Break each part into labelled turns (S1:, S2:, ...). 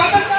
S1: সতর্ক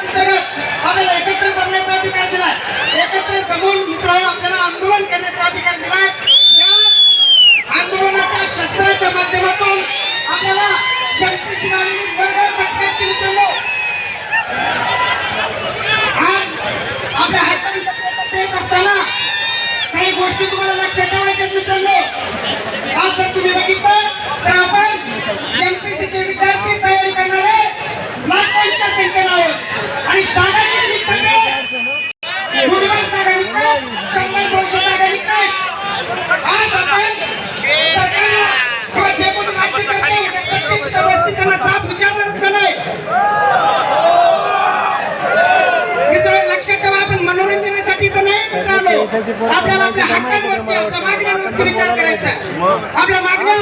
S1: आपल्याला आपल्या हक्कांवरती आपल्या मागण्यांवरती विचार करायचा. आहे. आपल्या मागण्या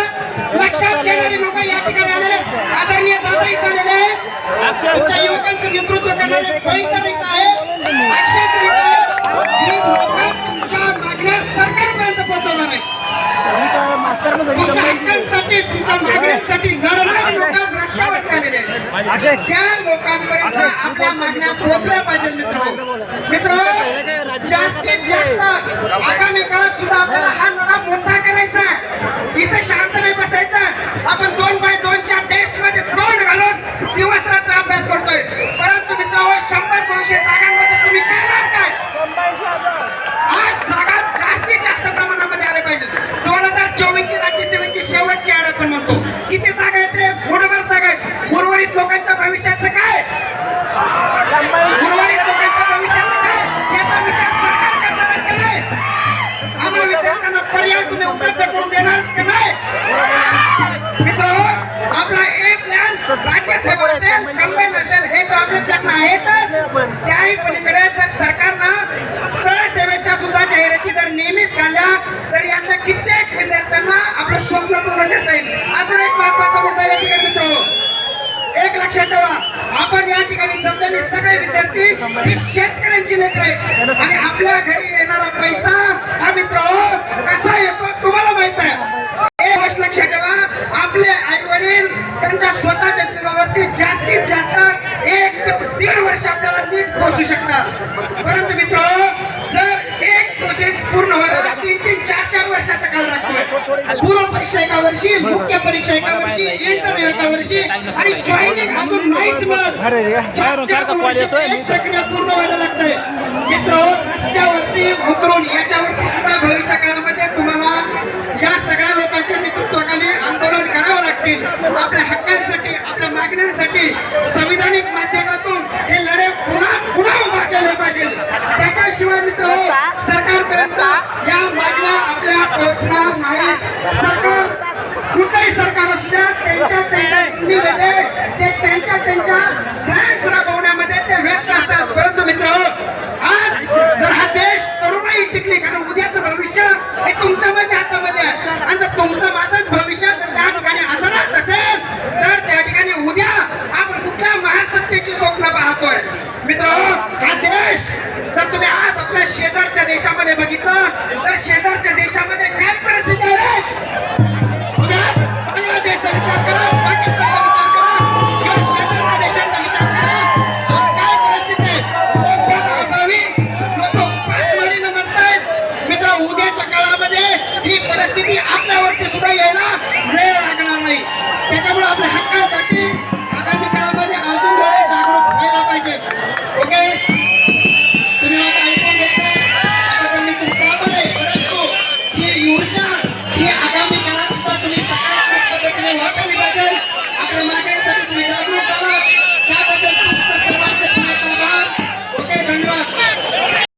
S1: लक्षात घेणारे लोक या ठिकाणी आलेले. आदरणीय दादा इथं आलेले. तुमच्या युवकांचं नेतृत्व करणारे परिसर इथं आहे अक्षय सर इथं आहे लोक तुमच्या मागण्या सरकारपर्यंत पोहोचवणार आहेत. तुमच्या हक्कांसाठी तुमच्या मागण्यांसाठी लढणारे लोक आज रस्त्यावरती आलेले त्या लोकांपर्यंत आपल्या मागण्या पोहोचल्या पाहिजेत मित्र मित्र जास्तीत जास्त आगामी काळात सुद्धा आपल्याला हा लढा मोठा करायचा इथं शांत नाही बसायचं. आपण दोन बाय दोनच्या डेस्कमध्ये तोंड घालून दिवस रात्र अभ्यास करतोय. परंतु मित्र शंभर दोनशे जागांमध्ये तुम्ही करणार काय? आज जागा जास्तीत जास्त प्रमाणामध्ये आल्या पाहिजे दोन हजार चोवीस ची राज्यसभेची शेवटची आड आपण म्हणतो. किती जागा असेल कंबाईन असेल हे तर आपले प्लॅन आहेतच. त्याही पलीकडे जर सरकारनं सरसेवेच्या सुद्धा जाहिराती जर नियमित काढल्या तर याचा कित्येक विद्यार्थ्यांना आपलं स्वप्न पूर्ण करता येईल. अजून एक महत्त्वाचा मुद्दा या ठिकाणी मित्र एक लक्षात ठेवा. आपण या ठिकाणी जमलेले सगळे विद्यार्थी ही शेतकऱ्यांची लेकर आहेत. आणि आपल्या घरी येणारा पैसा हा मित्र हो, कसा येतो तुम्हाला माहीत आहे एक गोष्ट लक्षात ठेवा आपले आई वडील त्यांच्या स्वतःच्या जीवावरती जास्तीत जास्त एक ते दीड वर्ष आपल्याला नीट पोहोचू शकतात परंतु मित्र जर एक प्रोसेस पूर्ण व्हायला तीन तीन चार चार वर्षाचा काळ लागतोय. पूर्व परीक्षा एका वर्षी मुख्य परीक्षा एका वर्षी इंटरव्ह्यू एका वर्षी आणि जॉईनिंग अजून नाहीच मिळत. चार चार वर्षी एक प्रक्रिया पूर्ण व्हायला लागते मित्र रस्त्यावरती उतरून याच्यावरती सुद्धा भविष्य काळामध्ये तुम्हाला या सगळ्या लोकांच्या नेतृत्वाखाली आंदोलन करावं लागतील. आपल्या हक्कांसाठी आपल्या मागण्यांसाठी संविधानिक माध्यमातून हे लढे पुन्हा पुन्हा उभा केले पाहिजे त्याच्याशिवाय मित्र सरकारपर्यंत या मागण्या आपल्या पोहोचणार नाही. सरकार कुठलंही सरकार असू द्या त्यांच्या त्यांच्या हिंदीमध्ये ते त्यांच्या त्यांच्या प्लॅन्स राबवण्यामध्ये ते व्यस्त असतात. परंतु मित्र आज जर हा देश तरुणाई टिकली कारण उद्याचं भविष्य हे तुमच्या माझ्या हातामध्ये आहे. आणि जर तुमचं माझंच भविष्य जर त्या ठिकाणी अंधारात असेल तर त्या ठिकाणी उद्या आपण कुठल्या महासत्तेची स्वप्न पाहतोय. मित्र हा देश जर तुम्ही आज आपल्या शेजारच्या देशामध्ये बघितलं